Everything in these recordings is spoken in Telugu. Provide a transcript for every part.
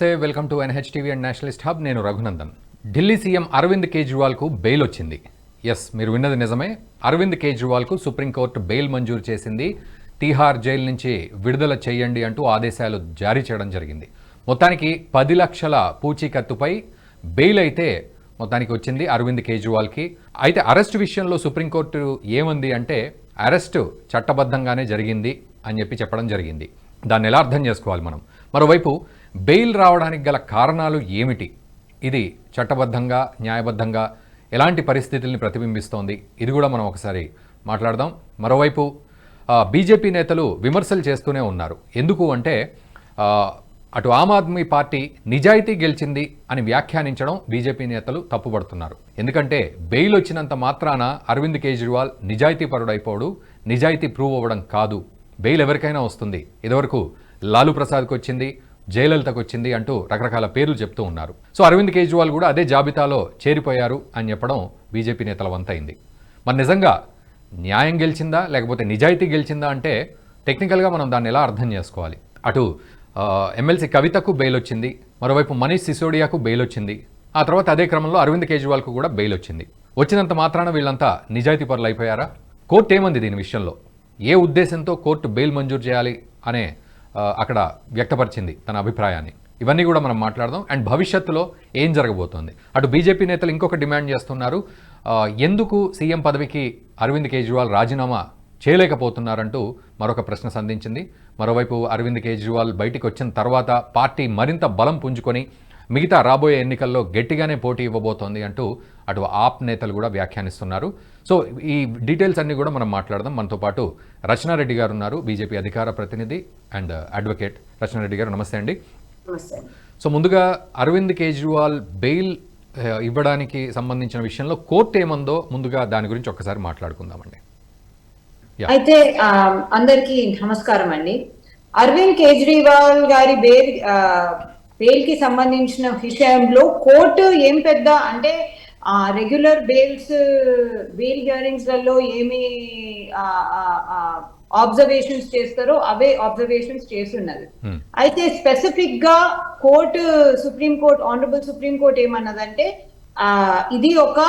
నమస్తే welcome to NH TV and nationalist hub. నేను రఘునందన్. ఢిల్లీ సీఎం అరవింద్ కేజ్రీవాల్కు బెయిల్ వచ్చింది. ఎస్ మీరు విన్నది నిజమే. అరవింద్ కేజ్రీవాల్కు సుప్రీంకోర్టు బెయిల్ మంజూరు చేసింది. తీహార్ జైలు నుంచి విడుదల చేయండి అంటూ ఆదేశాలు జారీ చేయడం జరిగింది. మొత్తానికి పది లక్షల పూచీకత్తుపై బెయిల్ అయితే మొత్తానికి వచ్చింది అరవింద్ కేజ్రీవాల్కి. అయితే అరెస్ట్ విషయంలో సుప్రీంకోర్టు ఏముంది అంటే అరెస్టు చట్టబద్ధంగానే జరిగింది అని చెప్పి చెప్పడం జరిగింది. దాన్ని ఎలా అర్థం చేసుకోవాలి మనం? మరోవైపు బెయిల్ రావడానికి గల కారణాలు ఏమిటి? ఇది చట్టబద్ధంగా న్యాయబద్ధంగా ఎలాంటి పరిస్థితుల్ని ప్రతిబింబిస్తోంది? ఇది కూడా మనం ఒకసారి మాట్లాడదాం. మరోవైపు బీజేపీ నేతలు విమర్శలు చేస్తూనే ఉన్నారు. ఎందుకు అంటే అటు ఆమ్ ఆద్మీ పార్టీ నిజాయితీ గెలిచింది అని వ్యాఖ్యానించడం బీజేపీ నేతలు తప్పుపడుతున్నారు ఎందుకంటే బెయిల్ వచ్చినంత మాత్రాన అరవింద్ కేజ్రీవాల్ నిజాయితీ పరుడైపోడు నిజాయితీ ప్రూవ్ అవ్వడం కాదు. బెయిల్ ఎవరికైనా వస్తుంది. ఇదివరకు లాలూ ప్రసాద్కి వచ్చింది జయలలితకు వచ్చింది అంటూ రకరకాల పేర్లు చెప్తూ ఉన్నారు. సో అరవింద్ కేజ్రీవాల్ కూడా అదే జాబితాలో చేరిపోయారు అని చెప్పడం బీజేపీ నేతల వంతైంది. మరి నిజంగా న్యాయం గెలిచిందా లేకపోతే నిజాయితీ గెలిచిందా అంటే టెక్నికల్గా మనం దాన్ని ఎలా అర్థం చేసుకోవాలి? అటు ఎమ్మెల్సీ కవితకు బెయిల్ వచ్చింది మరోవైపు మనీష్ సిసోడియాకు బెయిల్ వచ్చింది ఆ తర్వాత అదే క్రమంలో అరవింద్ కేజ్రీవాల్కు కూడా బెయిల్ వచ్చింది వచ్చినంత మాత్రాన వీళ్ళంతా నిజాయితీ పరులు అయిపోయారా కోర్టు ఏమంది దీని విషయంలో? ఏ ఉద్దేశంతో కోర్టు బెయిల్ మంజూరు చేయాలి అనే అక్కడ వ్యక్తపరిచింది తన అభిప్రాయాన్ని. ఇవన్నీ కూడా మనం మాట్లాడదాం. అండ్ భవిష్యత్తులో ఏం జరగబోతోంది? అటు బీజేపీ నేతలు ఇంకొక డిమాండ్ చేస్తున్నారు. ఎందుకు సీఎం పదవికి అరవింద్ కేజ్రీవాల్ రాజీనామా చేయలేకపోతున్నారంటూ మరొక ప్రశ్న సంధించింది. మరోవైపు అరవింద్ కేజ్రీవాల్ బయటికి వచ్చిన తర్వాత పార్టీ మరింత బలం పుంజుకొని మిగతా రాబోయే ఎన్నికల్లో గట్టిగానే పోటీ ఇవ్వబోతోంది అంటూ అటు ఆప్ నేతలు కూడా వ్యాఖ్యానిస్తున్నారు. సో ఈ డీటెయిల్స్ అన్నీ కూడా మనం మాట్లాడదాం. మనతో పాటు రచనారెడ్డి గారు ఉన్నారు బీజేపీ అధికార ప్రతినిధి అండ్ అడ్వకేట్ రచనారెడ్డి గారు నమస్తే అండి. సో ముందుగా అరవింద్ కేజ్రీవాల్ బెయిల్ ఇవ్వడానికి సంబంధించిన విషయంలో కోర్టు ఏమందో ముందుగా దాని గురించి ఒక్కసారి మాట్లాడుకుందామండి. అయితే అందరికీ నమస్కారం అండి. అరవింద్ కేజ్రీవాల్ గారి బెయిల్ బెయిల్కి సంబంధించిన విషయంలో కోర్టు ఏం పెద్ద అంటే రెగ్యులర్ బెయిల్స్ బెయిల్ హియరింగ్స్లలో ఏమి ఆబ్జర్వేషన్స్ చేస్తారో అవే ఆబ్జర్వేషన్స్ చేస్తున్నది Hmm. అయితే స్పెసిఫిక్గా court supreme court honourable supreme court ఏమన్నదంటే ఇది ఒక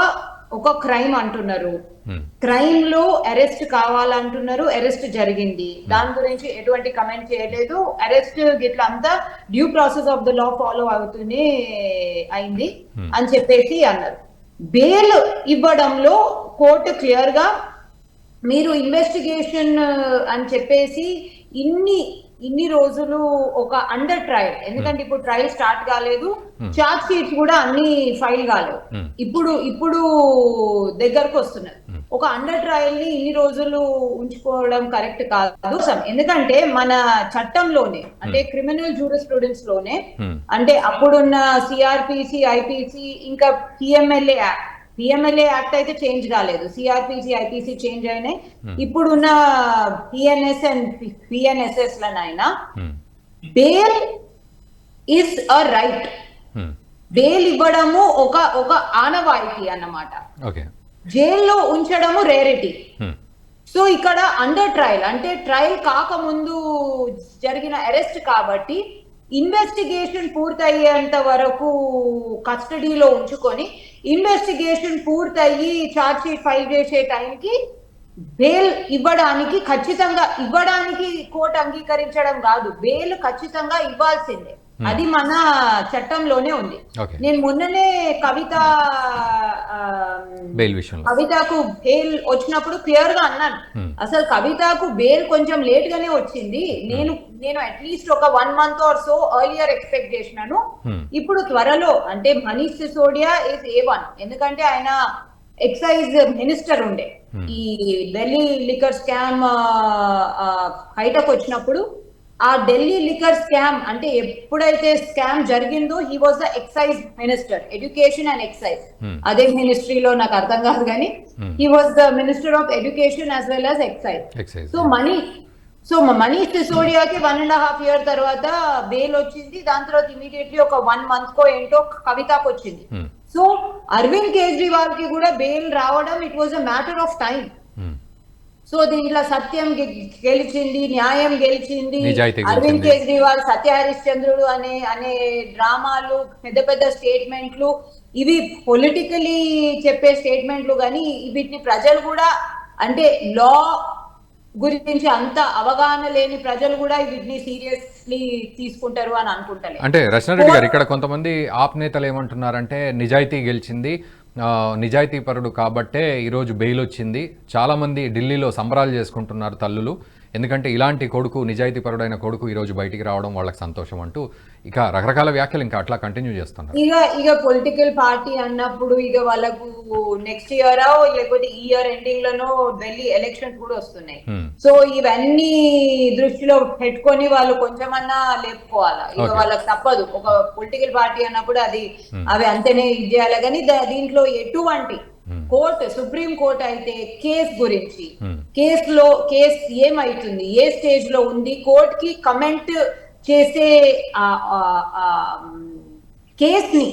ఒక క్రైమ్ అంటున్నారు. Hmm. క్రైమ్లో అరెస్ట్ కావాలంటున్నారు అరెస్ట్ జరిగింది. దాని గురించి ఎటువంటి కమెంట్ చేయలేదు. అరెస్ట్ గిట్ల అంతా due process of the law follow అవుతూనే అయింది అని చెప్పేసి అన్నారు. బెయిల్ ఇవ్వడంలో కోర్టు క్లియర్గా మీరు ఇన్వెస్టిగేషన్ అని చెప్పేసి ఇన్ని ఇన్ని రోజులు ఒక అండర్ ట్రయల్ ఎందుకంటే ఇప్పుడు ట్రయల్ స్టార్ట్ కాలేదు. చార్జ్ షీట్స్ కూడా అన్ని ఫైల్ కాలేవు Hmm. ఇప్పుడు ఇప్పుడు దగ్గరకు వస్తున్నది ఒక అండర్ ట్రయల్ని ఇన్ని రోజులు ఉంచుకోవడం కరెక్ట్ కాదు. ఎందుకంటే మన చట్టంలోనే అంటే క్రిమినల్ జూరిస్ స్టూడెంట్స్లోనే Hmm. అంటే అప్పుడున్న సిఆర్పిసి ఐపీసీ ఇంకా పిఎంఎల్ఏ యాక్ట్ పిఎంఎల్ఏ యాక్ట్ అయితే చేంజ్ కాలేదు సిఆర్పిసి ఐపీసీ చేంజ్ అయినాయి. ఇప్పుడున్న పిఎన్ఎస్ అండ్ పిఎన్ఎస్ఎస్ లనైనా Hmm. Bail is a right Hmm. Bail ఇవ్వడము ఒక ఒక ఆనవాయితీ అన్నమాట. జైల్లో ఉంచడము రేరిటీ Hmm. సో ఇక్కడ అండర్ ట్రయల్ అంటే ట్రయల్ కాకముందు జరిగిన అరెస్ట్ కాబట్టి ఇన్వెస్టిగేషన్ పూర్తయ్యేంత వరకు కస్టడీలో ఉంచుకొని ఇన్వెస్టిగేషన్ పూర్తయ్యి ఛార్జ్ షీట్ ఫైల్ చేసే టైంకి బెయిల్ ఇవ్వడానికి ఖచ్చితంగా ఇవ్వడానికి కోర్టు అంగీకరించడం కాదు బెయిల్ ఖచ్చితంగా ఇవ్వాల్సిందే. అది మన చట్టంలోనే ఉంది. నేను మొన్ననే కవిత కవితకు బెయిల్ వచ్చినప్పుడు క్లియర్గా అన్నాను. Hmm. అసలు కవితకు బెయిల్ కొంచెం లేట్ గానే వచ్చింది నేను నేను అట్లీస్ట్ ఒక one month or so earlier expect చేసినాను. Hmm. ఇప్పుడు త్వరలో అంటే Manish Sisodia is A one ఎందుకంటే ఆయన ఎక్సైజ్ మినిస్టర్ ఉండే. ఈ ఢిల్లీ లిక్కర్ స్కామ్ బయటకు వచ్చినప్పుడు ఆ ఢిల్లీ లిక్కర్ స్కామ్ అంటే ఎప్పుడైతే స్కామ్ జరిగిందో he was the excise minister education and excise. అదే మినిస్ట్రీలో నాకు అర్థం కాదు కానీ. He was the minister of education as well as excise so money so Manish సిసోడియాకి one and half year తర్వాత బెయిల్ వచ్చింది దాని తర్వాత ఇమీడియట్లీ ఒక వన్ మంత్ కో ఏంటో కవితకు వచ్చింది. సో అరవింద్ కేజ్రీవాల్కి కూడా బెయిల్ రావడం it was a matter of time. So దీంట్లో సత్యం గెలిచింది న్యాయం గెలిచింది అరవింద్. కేజ్రీవాల్ సత్య హరిశ్చంద్రుడు అనే అనే డ్రామాలు పెద్ద పెద్ద స్టేట్మెంట్లు ఇవి పొలిటికలీ చెప్పే స్టేట్మెంట్లు కానీ వీటిని ప్రజలు కూడా అంటే లా గురించి అంత అవగాహన లేని ప్రజలు కూడా వీటిని సీరియస్లీ తీసుకుంటారు అని అనుకుంటలే అంటే రచనారెడ్డి గారు ఇక్కడ కొంతమంది ఆప్ నేతలు ఏమంటున్నారంటే నిజాయితీ గెలిచింది నిజాయితీపరుడు కాబట్టే ఈరోజు బెయిల్ వచ్చింది. చాలామంది ఢిల్లీలో సంబరాలు చేసుకుంటున్నారు తల్లులు. ఎందుకంటే ఇలాంటి కొడుకు నిజాయితీ పరుడైన కొడుకు ఈరోజు బయటికి రావడం వాళ్ళకి సంతోషం అంటూ ఇక రకరకాల వ్యాఖ్యలు ఇంకా అట్లా కంటిన్యూ చేస్తున్నారు. ఇక ఇక పొలిటికల్ పార్టీ అన్నప్పుడు ఇక వాళ్ళకు నెక్స్ట్ ఇయర్ లేకపోతే ఈ ఇయర్ ఎండింగ్ లోనో ఢిల్లీ ఎలక్షన్స్ కూడా వస్తున్నాయి. Hmm. సో ఇవన్నీ దృష్టిలో పెట్టుకొని వాళ్ళు కొంచెమన్నా లేపుకోవాలా? ఇక. వాళ్ళకి తప్పదు. ఒక పొలిటికల్ పార్టీ అన్నప్పుడు అది అవి అంతనే ఇది చేయాలి. కానీ దీంట్లో ఎటువంటి కోర్టు సుప్రీం కోర్టు అయితే కేస్ గురించి Hmm. కేసులో కేసు ఏమైతుంది ఏ స్టేజ్లో ఉంది కోర్ట్కి కమెంట్ చేసే కేస్ని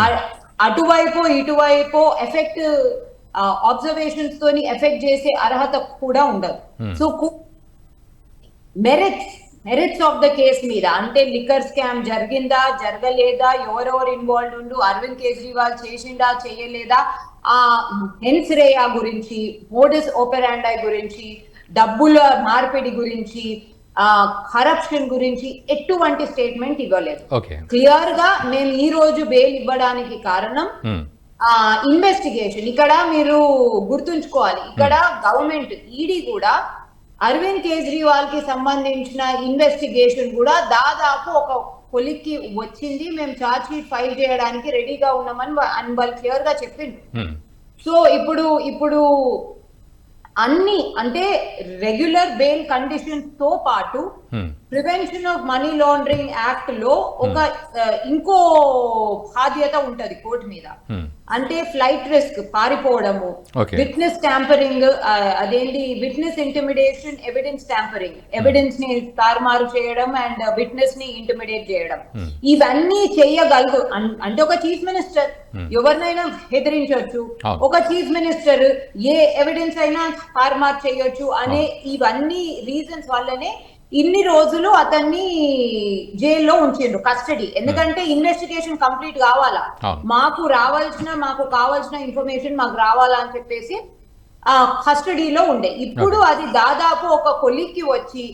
అ- అటువైపు ఇటువైపు ఎఫెక్ట్ ఆబ్జర్వేషన్స్ తోని ఎఫెక్ట్ చేసే అర్హత కూడా ఉండదు. So merits merits of the case మీద అంటే లిక్కర్ స్కామ్ జరిగిందా జరగలేదా ఎవరెవరు ఇన్వాల్వ్ ఉండు అరవింద్ కేజ్రీవాల్ చేసిండా చేయలేదా ఆ హెన్స్రేయా గురించి మోడస్ ఓపెరాండై గురించి డబ్బుల మార్పిడి గురించి ఆ కరప్షన్ గురించి ఎటువంటి స్టేట్మెంట్ ఇవ్వలేదు. క్లియర్గా మేము ఈ రోజు బెయిల్ ఇవ్వడానికి కారణం ఇన్వెస్టిగేషన్ ఇక్కడ మీరు గుర్తుంచుకోవాలి ఇక్కడ గవర్నమెంట్ ఈడీ కూడా అరవింద్ కేజ్రీవాల్కి సంబంధించిన ఇన్వెస్టిగేషన్ కూడా దాదాపు ఒక కొలిక్కి వచ్చింది. మేము ఛార్జ్ షీట్ ఫైల్ చేయడానికి రెడీగా ఉన్నామని అని వాళ్ళు క్లియర్గా ఉమ్, సో ఇప్పుడు ఇప్పుడు అన్ని అంటే రెగ్యులర్ బెయిల్ కండిషన్స్తో పాటు ప్రివెన్షన్ ఆఫ్ మనీ లాండరింగ్ యాక్ట్లో ఒక ఆ, ఇంకో బాధ్యత ఉంటది కోర్టు మీద. ఉమ్, అంటే ఫ్లైట్ రిస్క్ పారిపోవడము. విట్నెస్ ట్యాంపరింగ్ అదేంటి? విట్నెస్ ఇంటిమిడేషన్ ఎవిడెన్స్ ట్యాంపరింగ్ ఎవిడెన్స్ని తారుమారు చేయడం అండ్ విట్నెస్ని ఇంటిమిడేట్ చేయడం. Hmm. ఇవన్నీ చేయగలగు అంటే ఒక చీఫ్ మినిస్టర్ ఎవరినైనా హెదిరించవచ్చు. ఒక చీఫ్ మినిస్టర్ ఏ ఎవిడెన్స్ అయినా తారుమారు చేయొచ్చు అనే ఇవన్నీ రీజన్స్ వల్లనే ఇన్ని రోజులు అతన్ని జైల్లో ఉంచిండ్రు కస్టడీ. ఎందుకంటే ఇన్వెస్టిగేషన్ కంప్లీట్ కావాలా. మాకు రావాల్సిన మాకు కావాల్సిన ఇన్ఫర్మేషన్ మాకు రావాలా అని చెప్పేసి ఆ కస్టడీలో ఉండే. ఇప్పుడు అది దాదాపు ఒక కొలిక్కి వచ్చి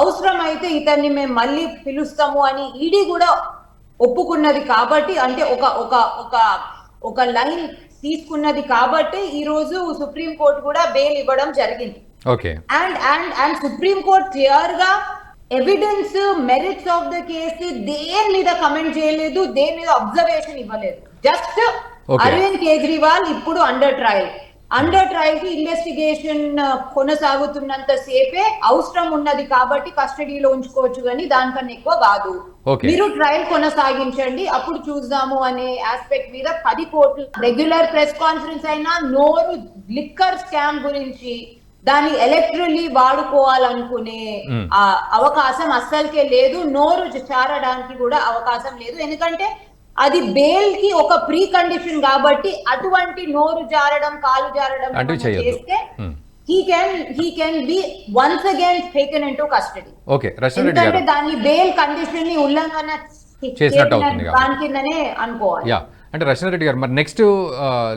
అవసరం అయితే ఇతన్ని మేము మళ్ళీ పిలుస్తాము అని ఈడీ కూడా ఒప్పుకున్నది కాబట్టి అంటే ఒక ఒక ఒక ఒక లైన్ తీసుకున్నది కాబట్టి ఈ రోజు సుప్రీం కోర్టు కూడా బెయిల్ ఇవ్వడం జరిగింది. Okay and and and supreme court క్లియర్గా evidence merits of the case దేని మీద కమెంట్ చేయలేదు దేని మీద అబ్జర్వేషన్ ఇవ్వలేదు జస్ట్. అరవింద్ కేజ్రీవాల్ ఇప్పుడు అండర్ ట్రయల్ అండర్ ట్రయల్కి ఇన్వెస్టిగేషన్ కొనసాగుతున్నంత సేపే అవసరం ఉన్నది కాబట్టి కస్టడీలో ఉంచుకోవచ్చు కానీ దానికన్నా ఎక్కువ కాదు. మీరు ట్రయల్ కొనసాగించండి అప్పుడు చూద్దాము అనే ఆస్పెక్ట్ మీద పది కోట్లు రెగ్యులర్ ప్రెస్ కాన్ఫరెన్స్ అయినా నోరు లిక్కర్ స్కామ్ గురించి దాన్ని ఎలక్ట్రల్లీ వాడుకోవాలనుకునే. ఆ అవకాశం అస్సలకే లేదు నోరు చారడానికి కూడా అవకాశం లేదు ఎందుకంటే అది బెయిల్కి ఒక ప్రీ కండిషన్ కాబట్టి అటువంటి నోరు జారడం కాలు జారడం. చేస్తే. He can he can be once again taken into custody ఎందుకంటే దాన్ని బెయిల్ కండిషన్ని ఉల్లంఘన చేసినట్టు అవుతుంది కాబట్టి. దాని కిందనే అనుకోవాలి యా అంటే రచనారెడ్డి గారు మరి నెక్స్ట్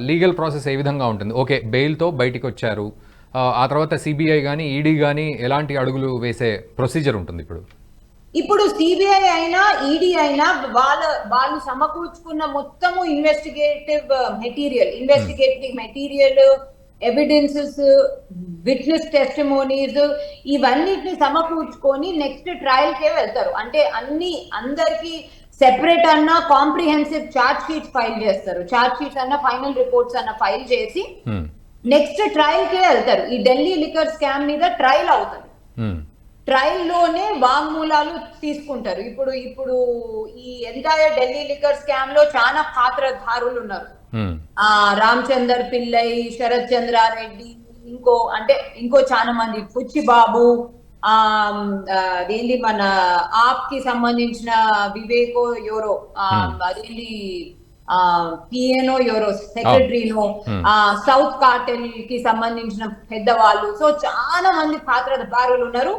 లీగల్ ప్రాసెస్ ఏ విధంగా ఉంటుంది ఓకే బెయిల్తో బయటికి వచ్చారు ఆ, తర్వాత సిబిఐ కానీ ఈడీ కానీ ఎలాంటి అడుగులు వేసే ప్రొసీజర్ ఉంటుంది ఇప్పుడు? ఇప్పుడు సిబిఐ అయినా ఈడీ అయినా వాళ్ళ వాళ్ళు సమకూర్చుకున్న మొత్తము investigative material investigative material evidences witness testimonies ఇవన్నిటిని సమకూర్చుకొని నెక్స్ట్ ట్రయల్ కే వెళ్తారు. అంటే అన్ని అందరికి సెపరేట్ అన్న కాంప్రిహెన్సివ్ చార్జ్ షీట్స్ ఫైల్ చేస్తారు. చార్జ్ షీట్స్ అన్న ఫైనల్ రిపోర్ట్స్ అన్న ఫైల్ చేసి Hmm. నెక్స్ట్ ట్రయల్ కే వెళ్తారు. ఈ ఢిల్లీ లిక్కర్ స్కామ్ మీద ట్రయల్ అవుతుంది. Hmm. ట్రయల్లోనే వాంగ్మూలాలు తీసుకుంటారు. ఇప్పుడు ఇప్పుడు ఈ ఎంటైర్ ఢిల్లీ లిక్కర్ స్కామ్లో చాలా పాత్రధారులు ఉన్నారు. Hmm. ఆ రామచందర్ పిల్లై శరత్ చంద్రారెడ్డి ఇంకో అంటే ఇంకో చాలా మంది. పుచ్చిబాబు ఆ ఆ, అదేంటి మన ఆప్కి సంబంధించిన వివేకో ఎవరో ఆ, అదేంటి పిఎనో ఎవరో సెక్రటరీనో సౌత్ కార్టెల్కి సంబంధించిన పెద్దవాళ్ళు. సో చాలా మంది పాత్రధారులు ఉన్నారు.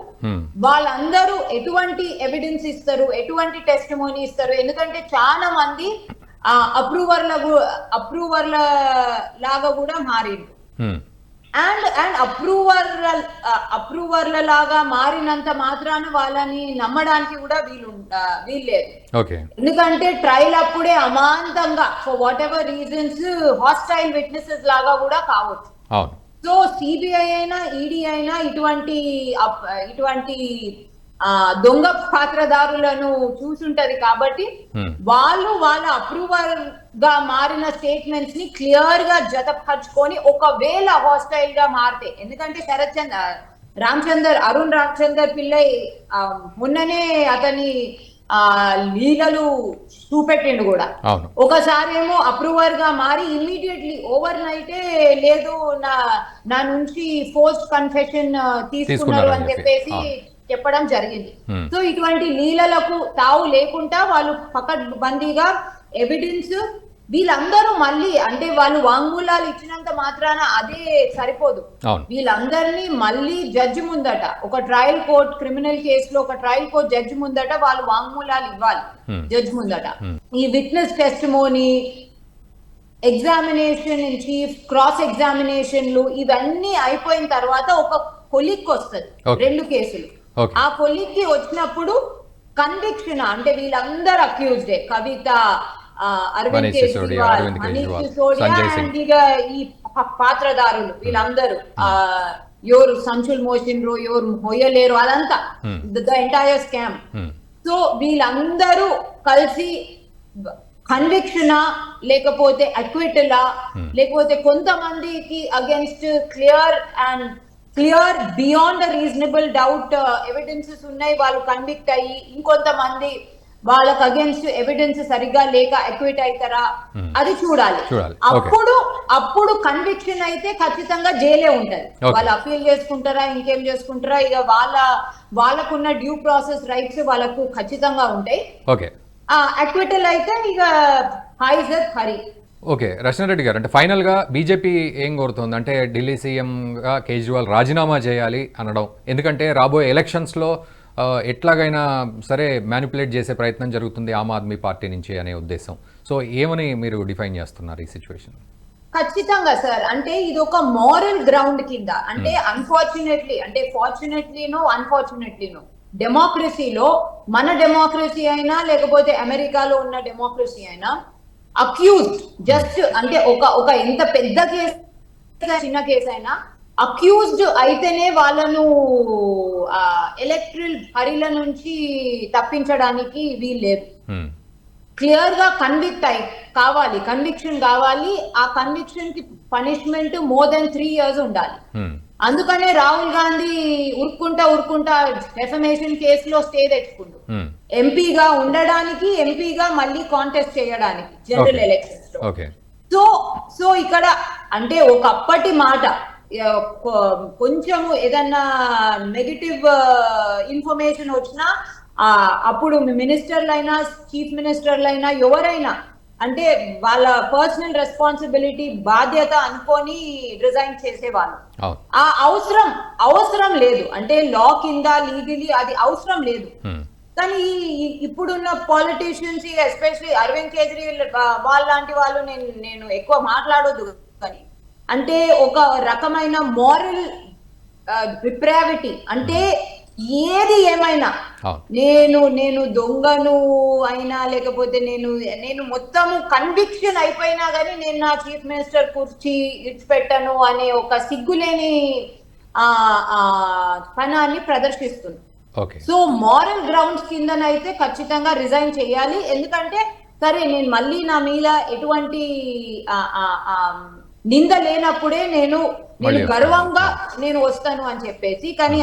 వాళ్ళందరూ ఎటువంటి ఎవిడెన్స్ ఇస్తారు? ఎటువంటి టెస్ట్ ఇస్తారు? ఎందుకంటే చాలా మంది అప్రూవర్ల అప్రూవర్ల లాగా కూడా మారిండు హ్మ్. అండ్ అండ్ అప్రూవర్ అప్రూవర్ల లాగా మారినంత మాత్రాన వాళ్ళని నమ్మడానికి కూడా వీలు వీల్లేదు. ఎందుకంటే ట్రయల్ అప్పుడే అమాంతంగా for whatever reasons hostile witnesses లాగా కూడా కావచ్చు. సో సిబిఐ అయినా ఈడీ అయినా ఇటువంటి ఇటువంటి దొంగ పాత్రదారులను చూసుంటది కాబట్టి. వాళ్ళు వాళ్ళ అప్రూవర్గా మారిన స్టేట్మెంట్స్ని క్లియర్గా జతపరుచుకొని ఒకవేళ హాస్టైల్గా మారితే ఎందుకంటే శరత్ చంద్ర రామచందర్ అరుణ్ రామచందర్ పిల్లై మొన్ననే అతని ఆ లీలలు చూపెట్టిండు కూడా ఒకసారి ఏమో అప్రూవర్గా మారి ఇమ్మీడియట్లీ ఓవర్ నైటే లేదు నా నా నుంచి ఫోర్స్ కన్ఫెషన్ తీసుకున్నారు అని చెప్పేసి చెప్పి. చెప్పడం జరిగింది Hmm. సో ఇటువంటి లీలలకు తావు లేకుండా వాళ్ళు పకడ్బందీగా ఎవిడెన్స్ వీళ్ళందరూ మళ్ళీ అంటే వాళ్ళు వాంగ్మూలాలు ఇచ్చినంత మాత్రాన అదే సరిపోదు వీళ్ళందరినీ మళ్ళీ జడ్జి ముందట ఒక ట్రయల్ కోర్ట్ క్రిమినల్ కేసులో ఒక ట్రయల్ కోర్ట్ జడ్జి ముందట వాళ్ళు వాంగ్మూలాలు ఇవ్వాలి Hmm. జడ్జి ముందట Hmm. ఈ witness testimony examination in chief cross ఎగ్జామినేషన్లు ఇవన్నీ అయిపోయిన తర్వాత ఒక కొలిక్ వస్తుంది. రెండు కేసులు ఆ కొలిక్కి వచ్చినప్పుడు కన్విక్షన్ అంటే వీళ్ళందరూ అక్యూజ్డే కవిత అరవింద్ కేజ్రీవాల్ మనీష్ సిసోడియా ఇక ఈ పాత్రదారులు వీళ్ళందరూ. ఆ ఎవరు సంచులు మోసిండ్రు ఎవరు మొయ్యలేరు అదంతా. The entire scam. సో వీళ్ళందరూ కలిసి కన్విక్షనా లేకపోతే అక్విటలా. లేకపోతే కొంతమందికి against clear and clear beyond reasonable doubt evidences ఉన్నాయి. వాళ్ళు కన్విక్ట్ అయ్యి ఇంకొంతమంది వాళ్ళకి అగేన్స్ట్ ఎవిడెన్స్ సరిగ్గా లేక అక్విట్ అవుతారా Hmm. అది చూడాలి. అప్పుడు అప్పుడు కన్విక్షన్ అయితే ఖచ్చితంగా జైలే ఉంటది. వాళ్ళు అపీల్ చేసుకుంటారా? ఇంకేం చేసుకుంటారా? ఇక వాళ్ళ వాళ్ళకున్న డ్యూ ప్రాసెస్ రైట్స్ వాళ్ళకు ఖచ్చితంగా ఉంటాయి. అక్విటల్ అయితే ఇక హైజర్ హరి ఓకే రెడ్డి గారు అంటే ఫైనల్గా బీజేపీ ఏం కోరుతుంది? అంటే ఢిల్లీ సీఎంగా కేజ్రీవాల్ రాజీనామా చేయాలి అనడం. ఎందుకంటే రాబోయే ఎలక్షన్స్లో ఎట్లాగైనా సరే మ్యానిపులేట్ చేసే ప్రయత్నం జరుగుతుంది ఆమ్ ఆద్మీ పార్టీ నుంచి అనే ఉద్దేశం. సో ఏమని మీరు డిఫైన్ చేస్తున్నారు ఈ సిచ్యువేషన్ ఖచ్చితంగా సార్. అంటే ఇది ఒక మోరల్ గ్రౌండ్ కింద. అంటే అన్ఫార్చునేట్లీ అంటే ఫార్చునేట్లీనో అన్ఫార్చునేట్లీనో డెమోక్రసీలో మన డెమోక్రసీ అయినా లేకపోతే అమెరికాలో ఉన్న డెమోక్రసీ అయినా అక్యూజ్డ్ జస్ట్ అంటే ఒక ఒక ఎంత పెద్ద కేసు చిన్న కేసు అయినా అక్యూజ్డ్ అయితేనే వాళ్ళను ఎలక్ట్రల్ హరిల నుంచి తప్పించడానికి వీల్లేదు. క్లియర్గా కన్విక్ట్ అయి కావాలి కన్విక్షన్ కావాలి ఆ కన్విక్షన్కి punishment more than three years ఉండాలి. అందుకనే రాహుల్ గాంధీ ఉరుక్కుంటా ఉరుక్కుంటా డెఫమేషన్ కేసులో స్టే తెచ్చుకుండు హ్మ్. ఎంపీగా ఉండడానికి ఎంపీగా మళ్ళీ కాంటెస్ట్ చేయడానికి జనరల్. ఎలక్షన్స్లో సో సో ఇక్కడ అంటే ఒకప్పటి మాట ఆ, కొ- కొంచెము ఏదన్నా నెగిటివ్ ఇన్ఫర్మేషన్ వచ్చినా అప్పుడు మినిస్టర్లైనా చీఫ్ మినిస్టర్లైనా ఎవరైనా అంటే వాళ్ళ పర్సనల్ రెస్పాన్సిబిలిటీ బాధ్యత అనుకొని రిజైన్ చేసేవాళ్ళు. ఆ అవసరం అవసరం లేదు. అంటే లా కింద లీగలీ అది అవసరం లేదు. కానీ ఇప్పుడున్న పాలిటీషియన్స్ ఎస్పెషలీ అరవింద్ కేజ్రీవాల్ వాళ్ళ లాంటి వాళ్ళు నేను నేను ఎక్కువ మాట్లాడొద్దు కానీ అంటే ఒక రకమైన మారల్ డిప్రావిటీ అంటే ఏది ఏమైనా. నేను నేను దొంగను అయినా లేకపోతే నేను నేను మొత్తము కన్విక్షన్ అయిపోయినా కానీ నేను నా చీఫ్ మినిస్టర్ కుర్చీ ఇడిచిపెట్టను అనే ఒక సిగ్గులేని ఆ ఆ పనాన్ని ప్రదర్శిస్తుంది. సో మారల్ గ్రౌండ్స్ కిందనైతే ఖచ్చితంగా రిజైన్ చేయాలి. ఎందుకంటే సరే నేను మళ్ళీ నా మీద ఎటువంటి ఆ, ఆ, ఆ, నింద లేనప్పుడే నేను నేను గర్వంగా నేను వస్తాను అని చెప్పేసి కానీ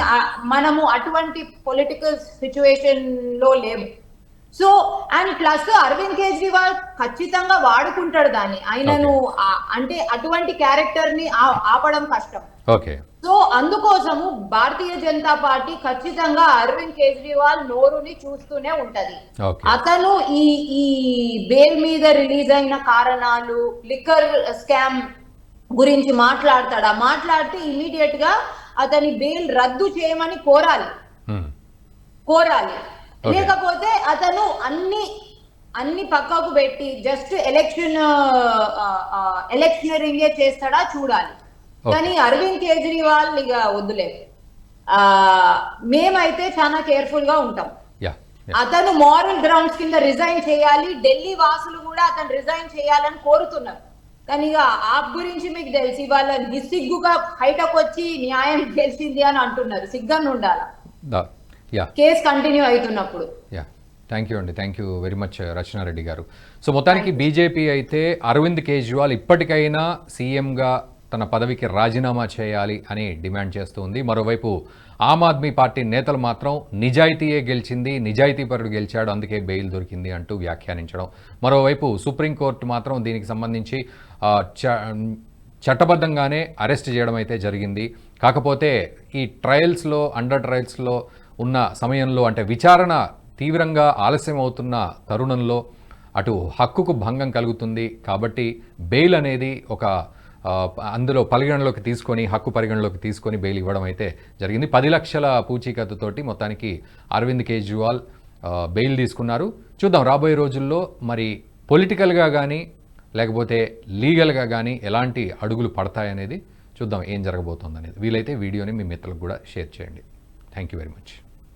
మనము అటువంటి పొలిటికల్ సిచ్యువేషన్లో లేము. So and plus Arvind Kejriwal ఖచ్చితంగా వాడుకుంటాడు దాన్ని. ఆయనను అంటే అటువంటి క్యారెక్టర్ని ఆపడం కష్టం. ఓకే. సో అందుకోసము భారతీయ జనతా పార్టీ ఖచ్చితంగా అరవింద్ కేజ్రీవాల్ నోరుని చూస్తూనే ఉంటది. అతను ఈ ఈ బెయిల్ మీద రిలీజ్ అయిన కారణాలు లిక్కర్ స్కామ్ గురించి మాట్లాడతాడా మాట్లాడితే ఇమీడియట్గా అతని బెయిల్ రద్దు చేయమని కోరాలి మ్మ్. కోరాలి. లేకపోతే అతను అన్ని అన్ని పక్కకు పెట్టి జస్ట్ ఎలక్షన్ ఎలక్షనరింగే చేస్తాడా చూడాలి. కానీ అరవింద్ కేజ్రీవాల్ ఇక వద్దులే ఆ, మేమైతే చాలా కేర్ఫుల్గా ఉంటాం. అతను మారల్ గ్రౌండ్స్ కింద రిజైన్ చేయాలి ఢిల్లీ వాసులు కూడా అతను రిజైన్ చేయాలని కోరుతున్నారు కానీ ఇక ఆప్ గురించి మీకు తెలిసి వాళ్ళ నిస్సిగ్గుగా బయటకు వచ్చి న్యాయం గెలిచింది అని అంటున్నారు. సిగ్గన్ ఉండాలి? కేసు కంటిన్యూ అవుతున్నప్పుడు. థ్యాంక్ యూ అండి. Thank you very much Rachana Reddy గారు. సో మొత్తానికి బీజేపీ అయితే అరవింద్ కేజ్రీవాల్ ఇప్పటికైనా సీఎంగా తన పదవికి రాజీనామా చేయాలి అని డిమాండ్ చేస్తుంది మరోవైపు ఆమ్ ఆద్మీ పార్టీ నేతలు మాత్రం నిజాయితీయే గెలిచింది నిజాయితీపరుడు గెలిచాడు అందుకే బెయిల్ దొరికింది అంటూ వ్యాఖ్యానించడం. మరోవైపు సుప్రీంకోర్టు మాత్రం దీనికి సంబంధించి చ చట్టబద్ధంగానే అరెస్ట్ చేయడం అయితే జరిగింది. కాకపోతే ఈ ట్రయల్స్లో అండర్ ట్రయల్స్లో ఉన్న సమయంలో అంటే విచారణ తీవ్రంగా ఆలస్యం అవుతున్న తరుణంలో అటు హక్కుకు భంగం కలుగుతుంది. కాబట్టి బెయిల్ అనేది ఒక అందులో పరిగణలోకి తీసుకొని హక్కు పరిగణలోకి తీసుకొని బెయిల్ ఇవ్వడం అయితే జరిగింది. పది లక్షల పూచీకత్తుతోటి మొత్తానికి అరవింద్ కేజ్రీవాల్ బెయిల్ తీసుకున్నారు. చూద్దాం రాబోయే రోజుల్లో మరి పొలిటికల్గా కానీ లేకపోతే లీగల్గా కానీ ఎలాంటి అడుగులు పడతాయనేది చూద్దాం ఏం జరగబోతుంది అనేది వీలైతే వీడియోని మీ మిత్రులకు కూడా షేర్ చేయండి. Thank you very much.